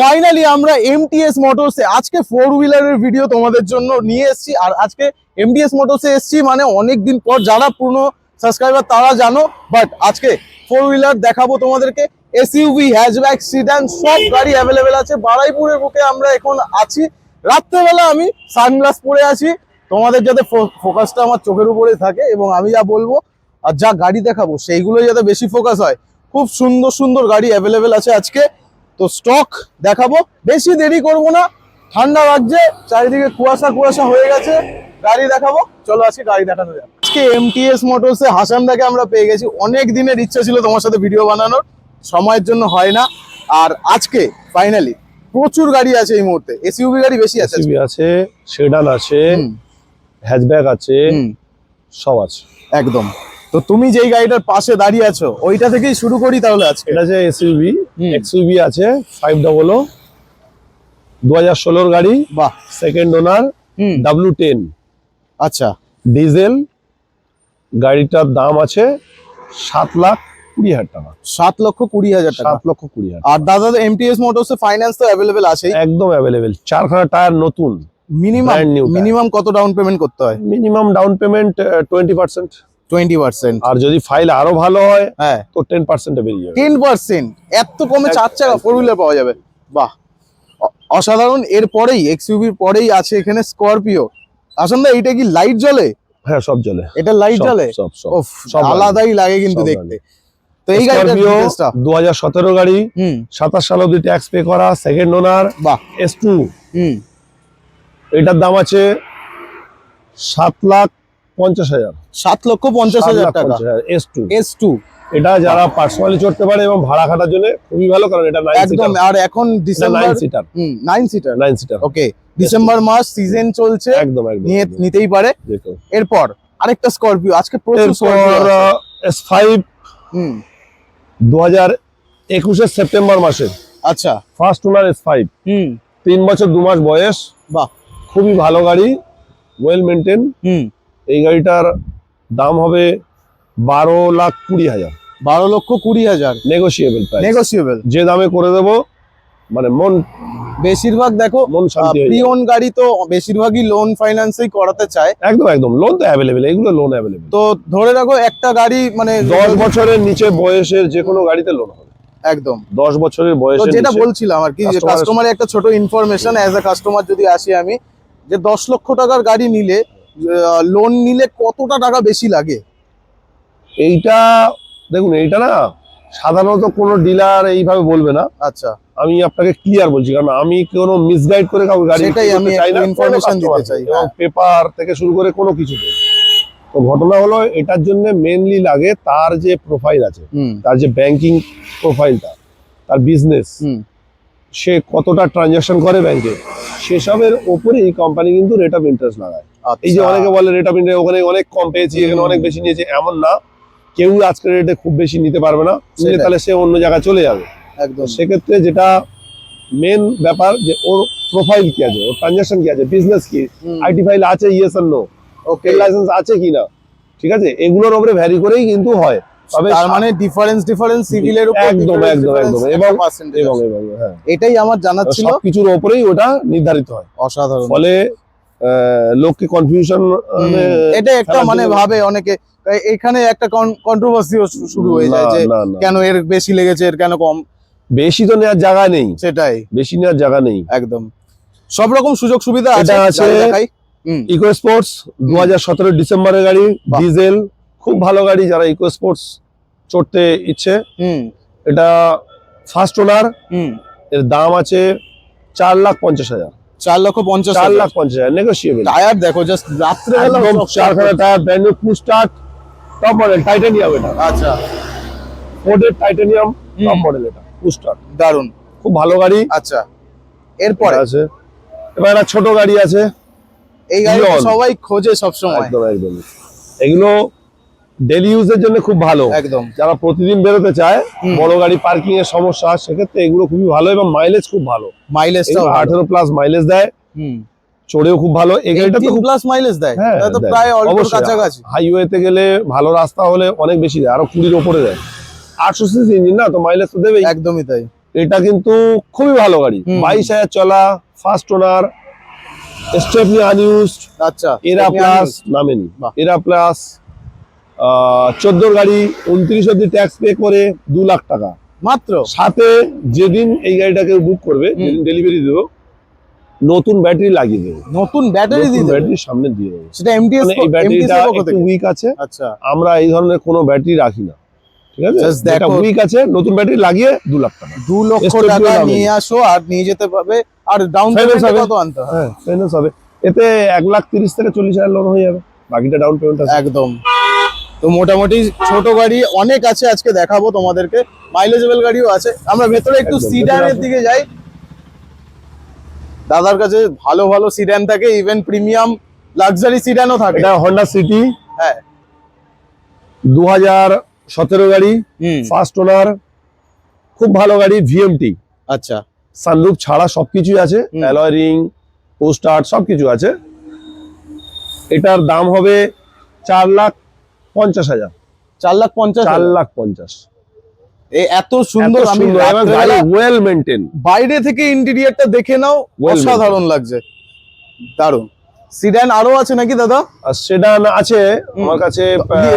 Finally আমরা MTS motors আজকে four হুইলারের ভিডিও তোমাদের জন্য নিয়ে এসেছি। আর আজকে এমটিএস মোটরসে এসেছি মানে অনেক দিন পর, যারা পুরনো সাবস্ক্রাইবার তারা জানো বাট আজকে ফোর হুইলার দেখাবো তোমাদেরকে। এসইউভি হ্যাচব্যাক সিডান সব গাড়ি অ্যাভেলেবেল আছে। বারাইপুরের বুকে আমরা এখন আছি। রাত্রেবেলা আমি সানগ্লাস পরে আছি। তোমাদের যাতে ফোকাসটা আমার চোখের উপরে থাকে এবং আমি যা বলব আর যা গাড়ি দেখাবো সেইগুলো যাতে বেশি ফোকাস হয়। খুব সুন্দর সুন্দর গাড়ি অ্যাভেলেবেল আছে আজকে। তো স্টক দেখাবো। বেশি দেরি করব না। ঠান্ডা লাগছে চারিদিকে কুয়াশা কুয়াশা হয়ে গেছে। গাড়ি দেখাবো। চলো আজকে গাড়ি দেখানো যাক। আজকে এমটিএস মোটরসে হাসানদাকে আমরা পেয়ে গেছি। অনেক দিনের ইচ্ছা ছিল তোমার সাথে ভিডিও বানানোর। সময়ের জন্য হয় না। আর আজকে ফাইনালি প্রচুর গাড়ি আছে এই মুহূর্তে। এসইউভি গাড়ি বেশি আছে এসইভি আছে সেডান আছে হ্যাচব্যাক আছে সব আছে। একদম। তো তুমি যেই গাড়িটার পাশে দাঁড়িয়ে আছো ওইটা থেকেই শুরু করি তাহলে আজকে। এটা আছে এসইভি হুম। এক্সইভি আছে ফাইভ ডবল ও দু হাজার ষোলোর গাড়ি বাহ। সেকেন্ড ওনার ডাব্লু টেন আচ্ছা। ডিজেল গাড়িটার দাম আছে সাত লাখ কুড়ি হাজার টাকা। সাত লক্ষ কুড়ি হাজার টাকা। সাত লক্ষ কুড়ি হাজার আর দাদা এমটিএস মোটরসে ফাইন্যান্স তো অ্যাভেলেবেল আছেই। একদম অ্যাভেলেবেল চারখানা টায়ার নতুন। মিনিমাম মিনিমাম কত ডাউন পেমেন্ট করতে হয়? Minimum down payment twenty percent twenty percent. আর যদি ফাইল আরও ভালো হয় হ্যাঁ। তো টেন পার্সেন্টে বেরিয়ে যাবে। টেন পার্সেন্ট এত কমে চার চাকা ফোর হুইলার পাওয়া যাবে। বাহ। অসাধারণ। এর পরেই এক্সইউভির পরেই আছে এখানে স্করপিও আসলে এইটা কি লাইট জ্বলে? হ্যাঁ সব চলে এটা লাইট জ্বলে? আলাদাই লাগে কিন্তু দেখতে। তো এই দু হাজার সতেরো গাড়ি হুম। সাতাশ সাল অব্দি ট্যাক্স পে করা second owner S two hmm. এটার দাম আছে সাত লাখ পঞ্চাশ হাজার। সাত লক্ষ পঞ্চাশ হাজার টাকা। এস টু এস টু এটা যারা পার্সোনালি চড়তে পারে এবং ভাড়া খাটার জন্য খুবই ভালো কারণ এটা একদম সিটার আর এখন December nine seater hmm nine seater nine seater okay December মাস সিজন চলছে। একদম একদম নিতেই পারে। এরপর আরেকটা স্করপিও আজকে প্রচুর এস ফাইভ দু হাজার একুশের সেপ্টেম্বর মাসে। আচ্ছা। First owner S five hmm. তিন বছর দু মাস বয়স। বাহ। খুবই ভালো গাড়ি। Well maintain hmm. এই গাড়িটার দাম হবে বারো লাখ কুড়ি হাজার। বারো লক্ষ কুড়ি হাজার। নেগোসিয়েবল নেগোসিয়েবল যে দামে করে দেবো মানে মন বেশিরভাগ দেখো মন শান্তি প্রিয়ন গাড়ি তো বেশিরভাগই লোন ফাইন্যান্সেই করাতে চায়। একদম একদম। লোন তো অ্যাভেলেবেল এগুলো লোন অ্যাভেলেবেল তো ধরে রাখো একটা গাড়ি মানে দশ বছরের নিচে বয়সের যে কোনো গাড়িতে লোন হবে। একদম। দশ বছরের তো বয়সের যেটা বলছিলাম আর কি যে কাস্টমারের একটা ছোট ইনফরমেশন অ্যাজ আ কাস্টমার যদি আসি আমি যে দশ লক্ষ টাকার গাড়ি নিলে লোন নিলে কতটা টাকা বেশি লাগে? এইটা দেখুন এইটা না সাধারণত কোনো ডিলার এইভাবে বলবে না। আচ্ছা। আমি আপনাকে ক্লিয়ার বলছি কারণ আমি কোনো মিসগাইড করে কাউকে গাড়ি সেটাই আমি করতে চাই না, একটু কোনো information customer দিতে চাই, এবং হ্যাঁ। পেপার থেকে শুরু করে কোনো কিছু তো ঘটনা হলো এটার জন্য মেনলি লাগে তার যে প্রোফাইল আছে তার যে ব্যাংকিং প্রোফাইলটা তার বিজনেস সে কতটা ট্রানজাকশন করে ব্যাংকে সেসবের ওপরে এই কোম্পানি কিন্তু রেট অফ ইন্টারেস্ট লাগায়। এই যে আচ্ছা। অনেকে বলে রেট অফ ইন্টারেস্ট ওখানে অনেক কম পেয়েছি এখানে অনেক বেশি নিয়েছে এমন না। কেউ আজকের রেটে খুব বেশি নিতে পারবে না। নিলে তাহলে সে অন্য জায়গায় চলে যাবে। একদম। সেক্ষেত্রে যেটা মেন ব্যাপার যে ওর প্রোফাইল কি আছে ওর ট্রানজাকশন কি আছে বিজনেস কি? আইটি ফাইল আছে ইয়েস আর নো ওকে লাইসেন্স আছে কি না? ঠিক আছে? এগুলোর উপরে ভ্যারি করেই কিন্তু হয়। তবে তার মানে ডিফারেন্স ডিফারেন্স সিভিলের উপর একদম, একদম, একদম। এবং- এবং হ্যাঁ। এটাই আমার জানার ছিল। সবকিছুর ওপরেই ওটা নির্ধারিত হয়। অসাধারণ। ফলে লোককে কনফিউশন এটা একটা মানে ভাবে অনেকে। এখানে একটা কন্ট্রোভার্সিও শুরু হয়ে যায় যে কেন এর বেশি লেগেছে এর কেন কম? বেশি তো নেওয়ার জায়গা নেই। সেটাই। বেশি নেওয়ার জায়গা নেই। একদম। সব রকম সুযোগ সুবিধা আছে ইকো স্পোর্টস দু হাজার সতেরো ডিসেম্বরের গাড়ি ডিজেল খুব ভালো গাড়ি যারা ইকো স্পোর্টস চড়তে ইচ্ছে। এটা ফার্স্ট ওনার এর দাম আছে চার লাখ পঞ্চাশ হাজার। চার লক্ষ পঞ্চাশ চার লাখ পঞ্চাশ হাজার নেগোসিয়েবল টায়ার দেখো জাস্ট রাত্রে একদম চারখানা tyre brand new start top model titanium এটা। আচ্ছা। ফোর্ডের টাইটানিয়াম। টপ মডেল এটা ফুল স্টার্ট দারুণ খুব ভালো গাড়ি। আচ্ছা। এরপরে? আছে। এবার একটা ছোট গাড়ি আছে। এই গাড়ি সবাই খোঁজে সবসময়। একদম একদম। এগুলো ডেলি ইউজের জন্য খুব ভালো। একদম। যারা প্রতিদিন বেরোতে চায় বড় গাড়ি পার্কিং এর সমস্যা সেক্ষেত্রে এগুলো খুবই ভালো এবং মাইলেজ খুব ভালো। মাইলেজটাও আঠেরো প্লাস মাইলেজ দেয়। চড়েও খুব ভালো। এই গাড়িটা তো প্লাস মাইলেজ দেয়। হ্যাঁ, এটা তো প্রায় অল্প। কাছাকাছি। হাইওয়েতে গেলে ভালো রাস্তা হলে অনেক বেশি দেয়। আরও কুড়ির ওপরে দেয়। আটশো সিসি ইঞ্জিন না তো মাইলেজ তো দেবেই। একদমই তাই। এটা কিন্তু খুবই ভালো গাড়ি। বাইশ হাজার চলা ফার্স্ট ওনার স্টেপনি আনইউজড আচ্ছা। এরা প্লাস নামেনি। এরা প্লাস চোদ্দোর গাড়ি উনত্রিশ অব্দি ট্যাক্স পে করে দু লাখ টাকা। মাত্র? সাথে যেদিন এই গাড়িটাকে বুক করবে যেদিন ডেলিভারি দেবো নতুন ব্যাটারি লাগিয়ে দেবো। নতুন ব্যাটারি দিয়ে ব্যাটারি সামনে দিয়ে দেবো। সেটা এমটিএস মানে এই ব্যাটারিটা একটু উইক আছে। আচ্ছা। আমরা এই ধরনের কোনো ব্যাটারি রাখি না। ঠিক আছে? উইক আছে নতুন ব্যাটারি লাগিয়ে লাখ টাকা। দু লক্ষ টাকা নিয়ে আসো আর নিয়ে যেতে পারবে। আর ডাউন পেমেন্ট হবে। কত আনতে হবে? হ্যাঁ ফাইন্যান্স হবে। এতে এক লাখ তিরিশ থেকে চল্লিশ হাজার লোন হয়ে যাবে। বাকিটা ডাউন পেমেন্ট আছে। একদম। তো মোটামুটি ছোট গাড়ি অনেক আছে আজকে দেখাবো তোমাদেরকে। মাইলেজেবল গাড়িও আছে। আমরা ভেতরে একটু সিডানের দিকে যাই। দাদার কাছে ভালো ভালো সিডান থাকে ইভেন প্রিমিয়াম লাক্সারি সিডানও থাকে। এটা হন্ডা সিটি হ্যাঁ। দু হাজার সতেরো গাড়ি হুম। ফার্স্ট ওনার খুব ভালো গাড়ি ভিএমটি আচ্ছা। সানরুফ ছাড়া সবকিছুই আছে। অ্যালয় রিং পোস্টার সবকিছু আছে। এটার দাম হবে চার লাখ পঞ্চাশ হাজার। চার লাখ পঞ্চাশ চার লাখ পঞ্চাশ। এত সুন্দর আমি ওয়েল মেনটেন বাইরে থেকে ইন্টেরিয়রটা দেখে নাও অসাধারণ লাগছে। দারুণ। সিডান আরও আছে নাকি দাদা? আর সেডান আছে আমার কাছে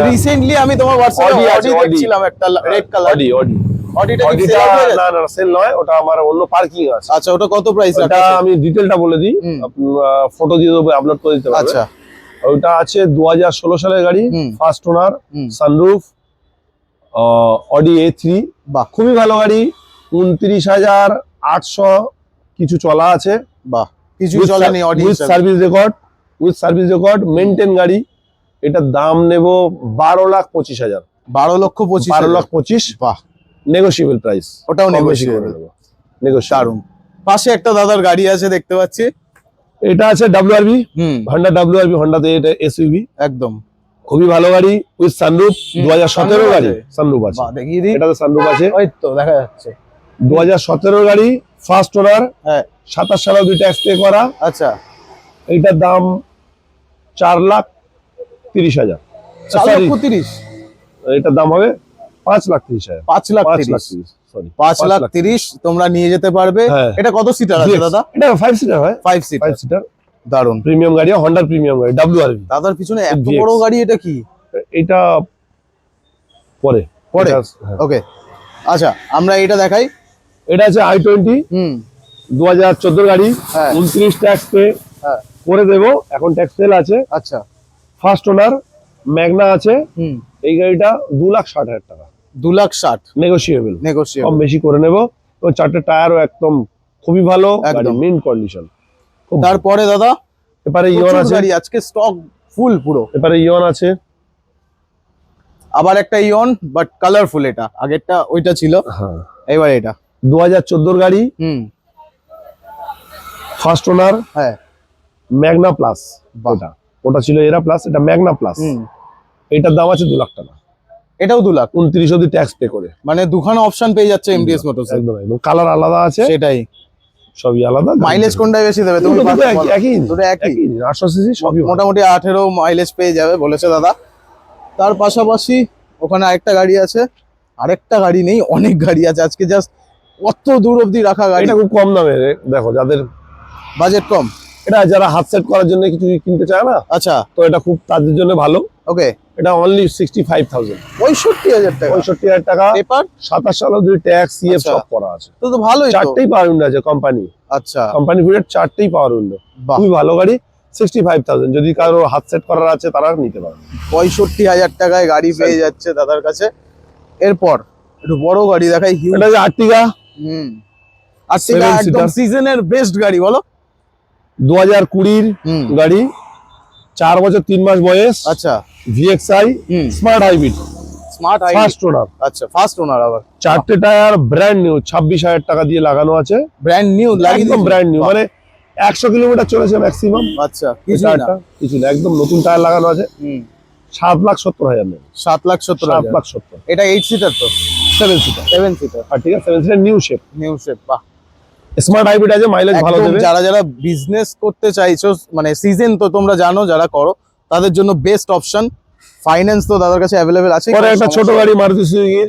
রিসেন্টলি আমি তোমার হোয়াটসঅ্যাপে অডি দেখছিলাম একটা রেড কালার অডি অডি অডিটা কি গেছে? না না সেল নয় ওটা আমার অন্য পার্কিং আছে। আচ্ছা ওটা কত প্রাইস ওটা আমি ডিটেলটা বলে দিই। ফটো দিয়ে দেবো আপলোড করে দিতে পারবে। আচ্ছা। ওইটা আছে দু হাজার ষোলো সালের গাড়ি। First owner sunroof Audi A three বাহ। খুবই ভালো গাড়ি উনত্রিশ হাজার আটশো কিছু চলা আছে। বাহ। কিছু চলেনি with service record with service record maintain গাড়ি। এটার দাম নেব বারো লাখ পঁচিশ হাজার। বারো লক্ষ পঁচিশ বারো লাখ পঁচিশ। বাহ। নেগোসিয়েবল প্রাইস ওটাও নেগোসিয়েবল নেগোসিয়েবল পাশে একটা দাদার গাড়ি আছে দেখতে পাচ্ছি। এটা আছে ডাব্লিউআরবি হুম। হন্ডা ডাব্লিউআরবি হন্ডাতে এটা এসইউভি একদম। খুবই ভালো গাড়ি উইথ সানরুফ দু হাজার সতেরো গাড়ি? সানরুফ আছে। এটাতে সানরুফ আছে। ওই তো দেখা যাচ্ছে। দু হাজার সতেরো গাড়ি ফার্স্ট ওনার হ্যাঁ। সাতাশ সালে দুই ট্যাক্স পে করা। আচ্ছা। এইটার দাম চার লাখ তিরিশ হাজার। তিরিশ এটার দাম হবে পাঁচ লাখ তিরিশ হাজার। পাঁচ লাখ পাঁচ লাখ তিরিশ। সরি পাঁচ লাখ তিরিশ তোমরা নিয়ে যেতে পারবে। হ্যাঁ। এটা কত সিটার আছে দাদা? এটা ফাইভ সিটার হয় ফাইভ সিটার ফাইভ সিটার দারুণ। প্রিমিয়াম গাড়ি হন্ডার প্রিমিয়াম গাড়ি ডাব্লিউআরবি দাদার পিছনে এত বড় গাড়ি এটা কি? এটা পরে। পরে? হ্যাঁ। ওকে আচ্ছা আমরা এটা দেখাই। এটা আছে আই টোয়েন্টি হুম। দু হাজার চোদ্দ গাড়ি হ্যাঁ। উনত্রিশ ট্যাক্স পে হ্যাঁ। করে দেবো এখন ট্যাক্স সেল আছে। আচ্ছা। ফার্স্ট ওনার ম্যাগনা আছে। হুম। এই গাড়িটা দু লাখ ষাট হাজার টাকা। দু লাখ ষাট নেগোসিয়েবল কম বেশি করে নেব। তো চারটে টায়ারও একদম খুবই ভালো একদম। মেন কন্ডিশন তারপরে দাদা এবারে ইয়ন আছে। আজকে স্টক ফুল পুরো। এবারে ইয়ন আছে। আবার একটা ইয়ন বাট কালারফুল এটা। আগেরটা ওইটা ছিল। হ্যাঁ। এবার এটা। দু হাজার চোদ্দোর গাড়ি। হুম। ফার্স্ট ওনার হ্যাঁ। Magna plus. ওটা। ওটা ছিল এরা প্লাস এটা ম্যাগনা প্লাস হুম। এটার দাম আছে দু লাখ টাকা। এটাও দু লাখ। উনত্রিশ অব্দি ট্যাক্স পে করে। মানে দুখানা অপশন পেয়ে যাচ্ছে এমডিএস মোটরস একদম একদম। কালার আলাদা আছে। সেটাই। সবই আলাদা। মাইলেজ কোনটাই বেশি দেবে? তুমি একই- দুটো একই। আটশো সিসি সবই মোটামুটি আঠেরো মাইলেজ পেয়ে যাবে বলেছে দাদা। তার পাশাপাশি ওখানে আরেকটা গাড়ি আছে। আরেকটা গাড়ি নেই অনেক গাড়ি আছে। আজকে জাস্ট কত দূর অব্দি রাখা গাড়ি। খুব কম দামে দেখো যাদের বাজেট কম। এটা যারা হাত সেট করার জন্য কিছু কিনতে চায় না আচ্ছা। তো এটা খুব তাদের জন্য ভালো। ওকে এটা অনলি সিক্সটি ফাইভ থাউজেন্ড পঁয়ষট্টি হাজার টাকা। পঁয়ষট্টি হাজার টাকা। পেপার সাতাশ সাল অব্দি ট্যাক্স সিএফ। সব করা আছে। তো তো ভালোই তো। চারটেই পাওয়ার উইন্ডো আছে কোম্পানি আচ্ছা। কোম্পানি ফিডের চারটেই পাওয়ার উইন্ডো খুবই ভালো গাড়ি সিক্সটি ফাইভ থাউজেন্ড যদি কারও হাত সেট করার আছে তারা নিতে পারে পঁয়ষট্টি হাজার টাকায় গাড়ি পেয়ে যাচ্ছে দাদার কাছে। এরপর একটু বড় গাড়ি দেখাই এটা যে আর্টিগা? হুম। আর Seven একদম সিজনের বেস্ট গাড়ি বলো। দু হাজার কুড়ির গাড়ি। চার বছর তিন মাস বয়স। আচ্ছা। VXI smart hybrid smart first owner আচ্ছা ফার্স্ট ওনার আবার। চারটে টায়ার ব্র্যান্ড নিউ ছাব্বিশ হাজার টাকা দিয়ে লাগানো আছে। ব্র্যান্ড নিউ একদম ব্র্যান্ড নিউ মানে একশো কিলোমিটার চলেছে ম্যাক্সিমাম আচ্ছা কিছু না। কিছু না একদম নতুন টায়ার লাগানো আছে। সাত লাখ সত্তর হাজার নেবে। সাত লাখ সত্তর সাত লাখ সত্তর। এটা এইট সিটার তো? সেভেন সিটার সেভেন সিটার আর ঠিক আছে seven seater new shape new shape বাহ। স্মার্ট হাইব্রিড আছে মাইলেজ ভালো দেবে। যারা যারা বিজনেস করতে চাইছো মানে সিজন তো তোমরা জানো যারা করো তাদের জন্য বেস্ট অপশন ফাইন্যান্স তো দাদার কাছে অ্যাভেলেবেল আছে। পরে একটা ছোট গাড়ি মারুতি সুজুকির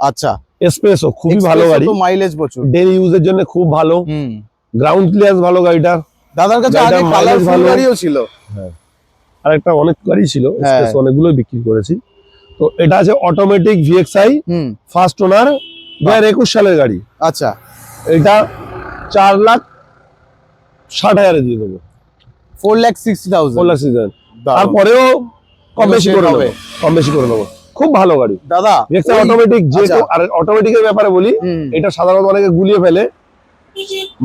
আচ্ছা। এক্সপ্রেসও খুবই ভালো গাড়ি। মাইলেজ প্রচুর। ডেলি ইউজের জন্য খুব ভালো। হুম। গ্রাউন্ড ক্লিয়ার ভালো গাড়িটার দাদার কাছে আগে কালারফুল ভালো। গাড়িও ছিল। হ্যাঁ। আর একটা অনেক গাড়ি ছিল হ্যাঁ। অনেকগুলো বিক্রি করেছি। তো এটা আছে অটোমেটিক ভিএক্সআই হুম। ফার্স্ট ওনার দু হাজার একুশ সালের গাড়ি। আচ্ছা। এটা চার লাখ ষাট হাজারে দিয়ে দেবো। Four lakh sixty four thousand lakh season তারপরেও কম বেশি করে। নেব কম বেশি করে নেব। খুব ভালো গাড়ি। দাদা ভিএক্সআই অটোমেটিক যে আচ্ছা। আর অটোমেটিকের ব্যাপারে বলি এটা সাধারণত অনেকে গুলিয়ে ফেলে।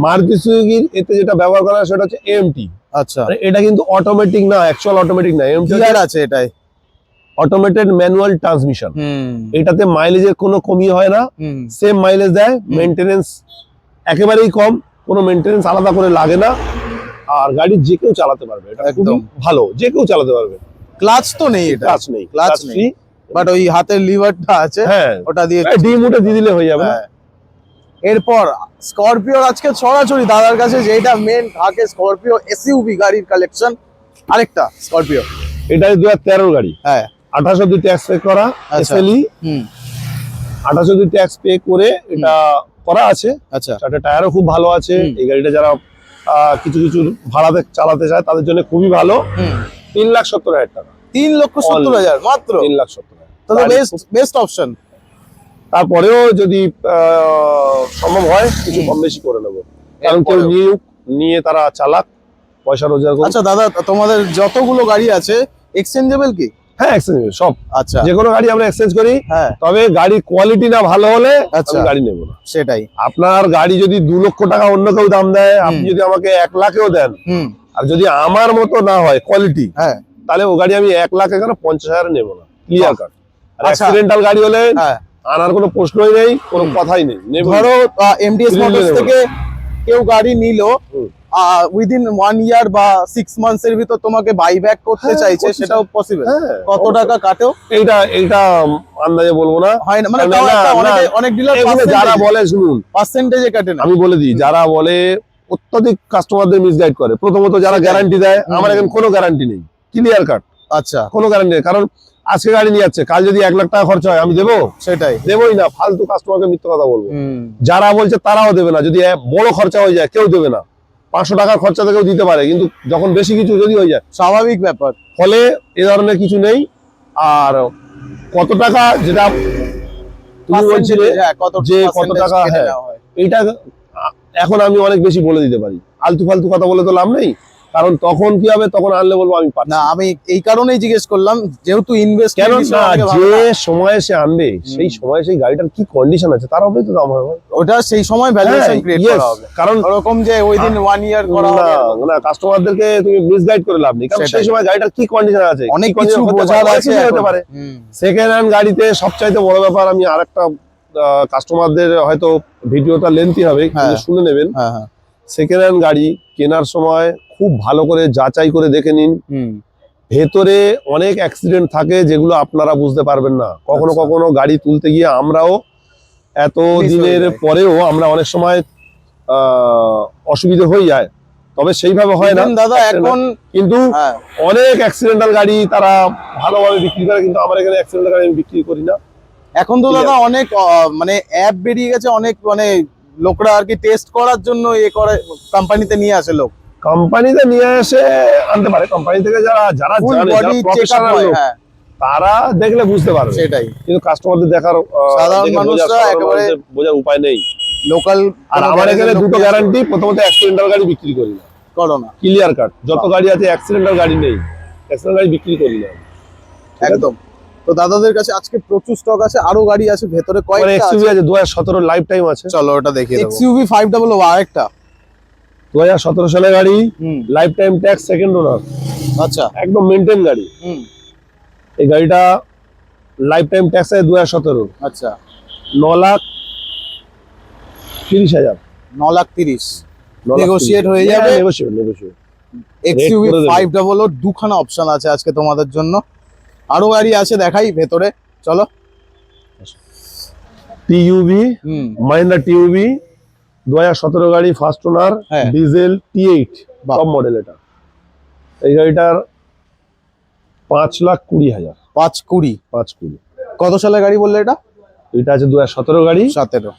মারুতি সুজুকির এতে যেটা ব্যবহার করা হয় সেটা হচ্ছে এমটি আচ্ছা। এটা কিন্তু অটোমেটিক না অ্যাকচুয়াল অটোমেটিক না। এমটি আছে এটাই। অটোমেটেড ম্যানুয়াল ট্রান্সমিশন এটাতে মাইলেজের কোনো কমি হয় না। সেম মাইলেজ দেয় মেনটেনেন্স একেবারেই কম কোনো মেনটেনেন্স আলাদা করে লাগে না। আর গাড়ি যে কেউ চালাতে পারবে এটা একদম। ভালো যে কেউ চালাতে পারবে। ক্লাচ তো নেই এটা। ক্লাচ নেই ক্লাচ নেই। বাট ওই হাতের লিভারটা আছে হ্যাঁ। ওটা দিয়ে ডিম উঠে দিয়ে দিলে হয়ে যাবে হ্যাঁ। এরপর স্করপিওর আজকে ছড়াছড়ি দাদার কাছে যেটা মেন থাকে স্করপিও এসইউভি গাড়ির কালেকশন আরেকটা স্করপিও এটা দু হাজার গাড়ি। হ্যাঁ। আঠাশ অব্দি ট্যাক্স পে করা। এসএলই হুম। আঠাশ অব্দি ট্যাক্স পে করে এটা করা আছে। আচ্ছা। চারটে টায়ারও খুব ভালো আছে। এই গাড়িটা যারা কিছু কিছু ভাড়াতে চালাতে চায় তাদের জন্য খুবই ভালো। তিন লাখ সত্তর হাজার টাকা। তিন লক্ষ সত্তর হাজার মাত্র? তিন লাখ সত্তর হাজার। বেস্ট বেস্ট অপশন তারপরেও যদি সম্ভব হয় কিছু কম বেশি করে নেব। কারণ কেউ নিয়ে নিয়ে তারা চালাক পয়সা রোজগার আচ্ছা দাদা তোমাদের যতগুলো গাড়ি আছে এক্সচেঞ্জেবল কি? হ্যাঁ এক্সচেঞ্জ সব। আচ্ছা। যে কোনো গাড়ি আমরা এক্সচেঞ্জ করি হ্যাঁ। তবে গাড়ির কোয়ালিটি না ভালো হলে আচ্ছা। গাড়ি নেব না। সেটাই। আপনার গাড়ি যদি দু লক্ষ টাকা অন্য কেউ দাম দেয় আপনি যদি আমাকে এক লাখেও দেন হুম। আর যদি আমার মতো না হয় কোয়ালিটি হ্যাঁ। তাহলে ও গাড়ি আমি এক লাখ এখানে পঞ্চাশ হাজার নেব না ক্লিয়ার কাট আর আচ্ছা। অ্যাক্সিডেন্টাল গাড়ি হলে হ্যাঁ। আনার কোনো প্রশ্নই নেই কোনো কথাই নেই। ধরো এমডিএস মোটরস। থেকে কেউ গাড়ি নিল। উইদিন ওয়ান ইয়ার বা সিক্স মান্থস এর ভিতর তোমাকে বাই ব্যাক করতে হ্যাঁ, চাইছে সেটাও পসিবল হ্যাঁ কত টাকা কাটেও? এইটা এইটা আন্দাজে বলব না। হয় না মানে। অনেকে- ডিলার যারা বলে শুনুন। পার্সেন্টেজে কাটে না। আমি বলে দিই যারা বলে অত্যাধিক কাস্টমারদের মিসগাইড করে। প্রথমত যারা গ্যারান্টি দেয় আমার এখন কোনো গ্যারান্টি নেই। ক্লিয়ার কাট আচ্ছা। কোনো গ্যারান্টি নেই। কারণ আজকে গাড়ি নিয়ে যাচ্ছে কাল যদি এক লাখ টাকা খরচা হয় আমি দেবো? সেটাই। দেবোই না ফালতু কাস্টমারকে মিথ্যে কথা বলব। যারা বলছে তারাও দেবে না। যদি বড় খরচা হয়ে যায় কেউ দেবে না। পাঁচশো টাকার খরচা থেকেও দিতে পারে কিন্তু যখন বেশি কিছু যদি হয়ে যায় স্বাভাবিক ব্যাপার। ফলে এ ধরনের কিছু নেই। আর কত টাকা যেটা তুমি বলছিলে হ্যাঁ, যে কত টাকা, হ্যাঁ। এটা এইটা এখন আমি অনেক বেশি বলে দিতে পারি। আলতু ফালতু কথা বলে তো লাভ নেই। কারণ তখন কি হবে তখন আনলে বলব আমি না আমি এই কারণেই জিজ্ঞেস করলাম যেহেতু ইনভেস্ট কেন না যে সময়ে সে আনবে সেই সময় সেই গাড়িটার কি কন্ডিশন আছে তার হবে তো দাম হবে। ওটা সেই সময় ভ্যালুয়েশন ক্রিয়েট করা হবে। কারণ ওরকম যে ওই দিন ওয়ান ইয়ার করা না না কাস্টমারদেরকে তুমি মিসগাইড করে লাভ নেই কারণ সেই সময় গাড়িটার কি কন্ডিশন আছে অনেক কিছু বোঝার পারে, আছে হতে পারে। সেকেন্ড হ্যান্ড গাড়িতে সবচাইতে বড় ব্যাপার আমি আরেকটা কাস্টমারদের হয়তো ভিডিওটা লেন্থি হবে হ্যাঁ। শুনে নেবেন। হ্যাঁ হ্যাঁ। সেকেন্ড হ্যান্ড গাড়ি কেনার সময় খুব ভালো করে যাচাই করে দেখে নিন। ভেতরে অনেক অ্যাক্সিডেন্ট থাকে যেগুলো আপনারা বুঝতে পারবেন না। কখনো আচ্ছা। কখনো গাড়ি তুলতে গিয়ে আমরাও এত দিনের পরেও আমরা অনেক সময় অসুবিধে হয়ে যায়। তবে সেইভাবে হয় না। দাদা এখন কিন্তু হ্যাঁ। অনেক অ্যাক্সিডেন্টাল গাড়ি তারা ভালোভাবে বিক্রি করে কিন্তু আমার এখানে অ্যাক্সিডেন্টাল গাড়ি আমি বিক্রি করি না। এখন তো দাদা অনেক মানে অ্যাপ বেরিয়ে গেছে অনেক মানে লোকরা আর কি টেস্ট করার জন্য এ করে কোম্পানিতে নিয়ে আসে লোক। কোম্পানিতে নিয়ে এসে আনতে পারে। কোম্পানি থেকে যারা যারা বডি চেকআপ হয় হ্যাঁ। তারা দেখলে বুঝতে পারবে। সেটাই। কিন্তু কাস্টমারদের দেখার সাধারণ মানুষরা একেবারে- বোঝার উপায় নেই। লোকাল আর আমার এখানে দুটো গ্যারান্টি প্রথমত অ্যাক্সিডেন্টাল গাড়ি বিক্রি করি না। করো না। ক্লিয়ার কাট যত গাড়ি আছে অ্যাক্সিডেন্টাল গাড়ি নেই। অ্যাক্সিডেন্টাল গাড়ি বিক্রি করি না। একদম। তো দাদাদের কাছে আজকে প্রচুর স্টক আছে আরও গাড়ি আছে ভেতরে কয়েকটা এক্সইউভি আছে। দু হাজার সতেরো লাইফ টাইম আছে। চলো ওটা দেখিয়ে দেবো। এক্সইউভি ফাইভ ডাবল আরেকটা। দু হাজার সতেরো সালের গাড়ি life time tax second owner আচ্ছা। একদম মেনটেন গাড়ি। হুম। এই গাড়িটা লাইফ টাইম ট্যাক্স আছে দু হাজার সতেরো। আচ্ছা। ন লাখ তিরিশ হাজার। ন লাখ তিরিশ। ন লাখ Negotiate হয়ে যাবে? negotiate, negotiate। এক্সইউভি করে দেবো। ফাইভ ডাবল ও দুখানা অপশন আছে আজকে তোমাদের জন্য। আরও গাড়ি আছে দেখাই ভেতরে চলো। হুম। মাহিন্দ্রা টিইউভি দু হাজার সতেরো গাড়ি first owner. Diesel T eight. Top model এটা। এই গাড়িটার পাঁচ লাখ কুড়ি হাজার। পাঁচ কুড়ি। পাঁচ কুড়ি। কত সালের গাড়ি বললে এটা? এটা আছে দু হাজার সতেরো গাড়ি। সতেরো।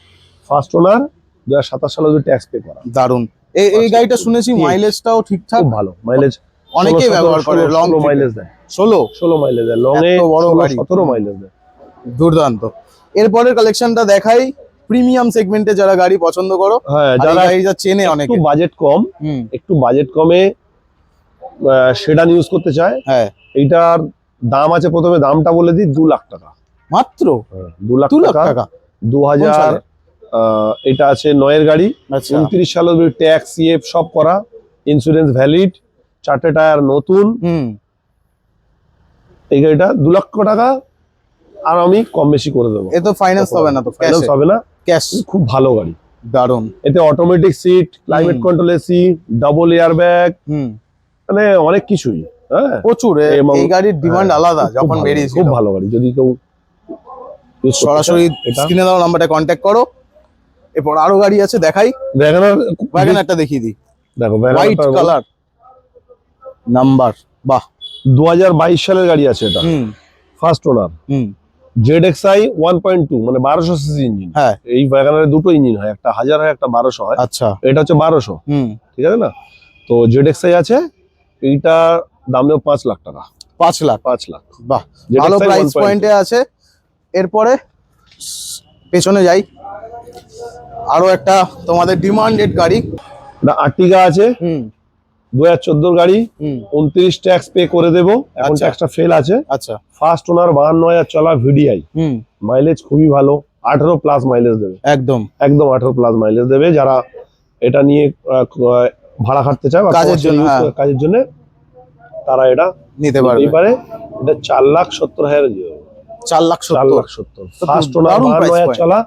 ফার্স্ট ওনার দু হাজার সাতাশ সালে ট্যাক্স পে করা। দারুণ এই এই গাড়িটা শুনেছি মাইলেজটাও ঠিকঠাক। ভালো। মাইলেজ অনেকেই ব্যবহার করে লং মাইলেজ দেয়। ষোলো? ষোলো মাইলেজ দেয়। লং এ বড় গাড়ি। সতেরো মাইলেজ দেয়। দুর্দান্ত। এরপরের কালেকশনটা দেখাই। প্রিমিয়াম সেগমেন্টে যারা গাড়ি পছন্দ করো হ্যাঁ যারা গাড়িটা চেনে একটু বাজেট কম একটু বাজেট কমে সেডান ইউজ করতে চায় হ্যাঁ। এইটার দাম আছে প্রথমে দামটা বলে দিই দু লাখ টাকা। মাত্র? দু লাখ দু লাখ টাকা। দু হাজার এটা আছে নয়ের গাড়ি। আচ্ছা। উনত্রিশ সালের ট্যাক্স ইএফ সব করা। ইন্স্যুরেন্স ভ্যালিড চারটে টায়ার নতুন। হুম। এই গাড়িটা দু লক্ষ টাকা আর আমি কম বেশি করে দেবো। এ তো ফাইন্যান্স হবে না তো ফাইন্যান্স হবে না। ক্যাশ খুব ভালো গাড়ি। দারুণ এতে automatic seat climate. Control AC double airbag মানে অনেক কিছুই হ্যাঁ? প্রচুর এই গাড়ির ডিমান্ড হ্যাঁ, আলাদা যখন ভালো, বেরিয়েছিল। খুব ভালো গাড়ি। যদি কেউ সরাসরি এটা। স্ক্রিনে দেওয়া নাম্বারটা কন্ট্যাক্ট করো। এরপর আরও গাড়ি আছে দেখাই। ভ্যাগানার ওয়াগনারটা দেখিয়ে দিই। দেখো হোয়াইট কালার নাম্বার বাহ দু হাজার বাইশ সালের গাড়ি আছে এটা। First owner hmm. Z X I one point two মানে বারোশো সিসি ইঞ্জিন। হ্যাঁ। এই ভ্যাগানারে দুটো ইঞ্জিন হয় একটা হাজার হয় একটা বারোশো হয়। আচ্ছা। এটা হচ্ছে বারোশো। হুম। ঠিক আছে না? তো জেড এক্স আই আছে এইটার দাম নেব পাঁচ লাখ টাকা। পাঁচ লাখ। পাঁচ লাখ। বাহ ভালো প্রাইস পয়েন্টে আছে। এরপরে পেছনে যাই। আরও একটা তোমাদের ডিমান্ডেড গাড়ি। আর্টিগা আছে। হুম। দু হাজার চোদ্দোর গাড়ি উনত্রিশ ট্যাক্স পে করে দেবো। এখন আচ্ছা। ট্যাক্সটা ফেল আছে। আচ্ছা। ফার্স্ট ওনার বাহান্ন হাজার চলা ভিডিআই মাইলেজ খুবই ভালো। আঠারো প্লাস মাইলেজ দেবে। একদম। একদম আঠারো প্লাস মাইলেজ দেবে। যারা এটা নিয়ে ভাড়া খাটতে চায় কাজের জন্য, হ্যাঁ। কাজের জন্য তারা এটা নিতে পারে। এটা চার লাখ সত্তর হাজার চার লাখ চার লাখ সত্তর। ফার্স্ট ওনার বাহান্ন হাজার চলা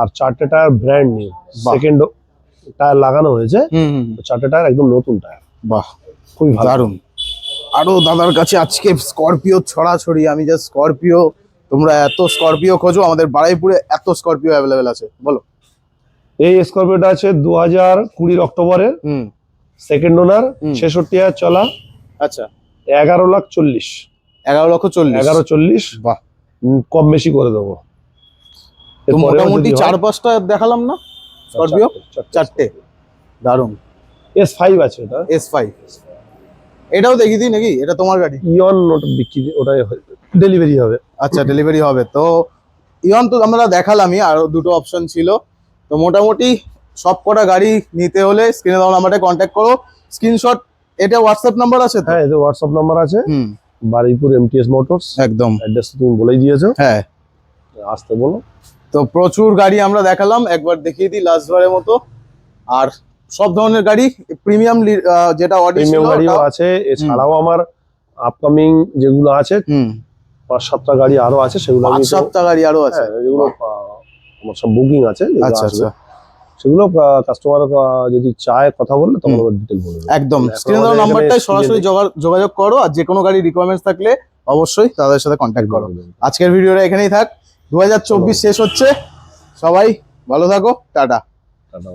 আর চারটে tyre brand new. Second tyre লাগানো হয়েছে। চারটে টায়ার একদম নতুন টায়ার বাহ খুবই দারুণ আরও দাদার কাছে আজকে স্করপিও ছড়াছড়ি আমি যে স্করপিও তোমরা এত স্করপিও খোঁজো আমাদের বাড়াইপুরে এত স্করপিও অ্যাভেলেবেল আছে বলো। এই স্করপিওটা আছে দু হাজার কুড়ির অক্টোবরের হুম। সেকেন্ড ওনার ছেষট্টি হাজার চলা আচ্ছা। এগারো লাখ চল্লিশ। এগারো লক্ষ চল্লিশ। এগারো চল্লিশ বাহ। কম বেশি করে দেবো। মোটামুটি চার পাঁচটা দেখালাম না? স্করপিও? চারটে দারুণ এস ফাইভ আছে এটা এস ফাইভ এটাও দেখিয়ে দিই নাকি? এটা তোমার গাড়ি? ইয়ন ওটা বিক্রি ওটাই ডেলিভারি হবে। আচ্ছা ডেলিভারি হবে। তো ইয়ন তো আমরা দেখালামই আরও দুটো অপশন ছিল। তো মোটামুটি সব কটা গাড়ি নিতে হলে স্ক্রিনে দেওয়া নাম্বারটা কন্ট্যাক্ট করো। স্ক্রিনশট এটা হোয়াটসঅ্যাপ নাম্বার আছে হ্যাঁ এতে হোয়াটসঅ্যাপ নাম্বার আছে। হুম। বারুইপুর এমটিএস মোটরস একদম। অ্যাড্রেস তুমি বলেই দিয়েছ। হ্যাঁ। আসতে বলো। তো প্রচুর গাড়ি আমরা দেখালাম একবার দেখিয়ে দিই লাস্ট বারের মতো। আর সব ধরনের গাড়ি প্রিমিয়াম যেটা প্রিমিয়াম গাড়িও আছে এছাড়াও আমার আপকামিং যেগুলো আছে পাঁচ সাতটা গাড়ি আরও আছে সেগুলো পাঁচ সাতটা গাড়ি আরও আছে। হ্যাঁ, যেগুলো আমার সব বুকিং আছে আচ্ছা আচ্ছা। সেগুলো কাস্টমার যদি চায় কথা বললে তখন। ডিটেল বলে দেবো। একদম। স্ক্রিনে দেওয়া নাম্বারটাই সরাসরি যোগা- যোগাযোগ করো আর যে কোনো গাড়ি রিকোয়ারমেন্টস থাকলে অবশ্যই তাদের সাথে কন্ট্যাক্ট করো। আজকের ভিডিওটা এখানেই থাক। দু হাজার চব্বিশ শেষ হচ্ছে। সবাই ভালো থাকো। টাটা। টাটা।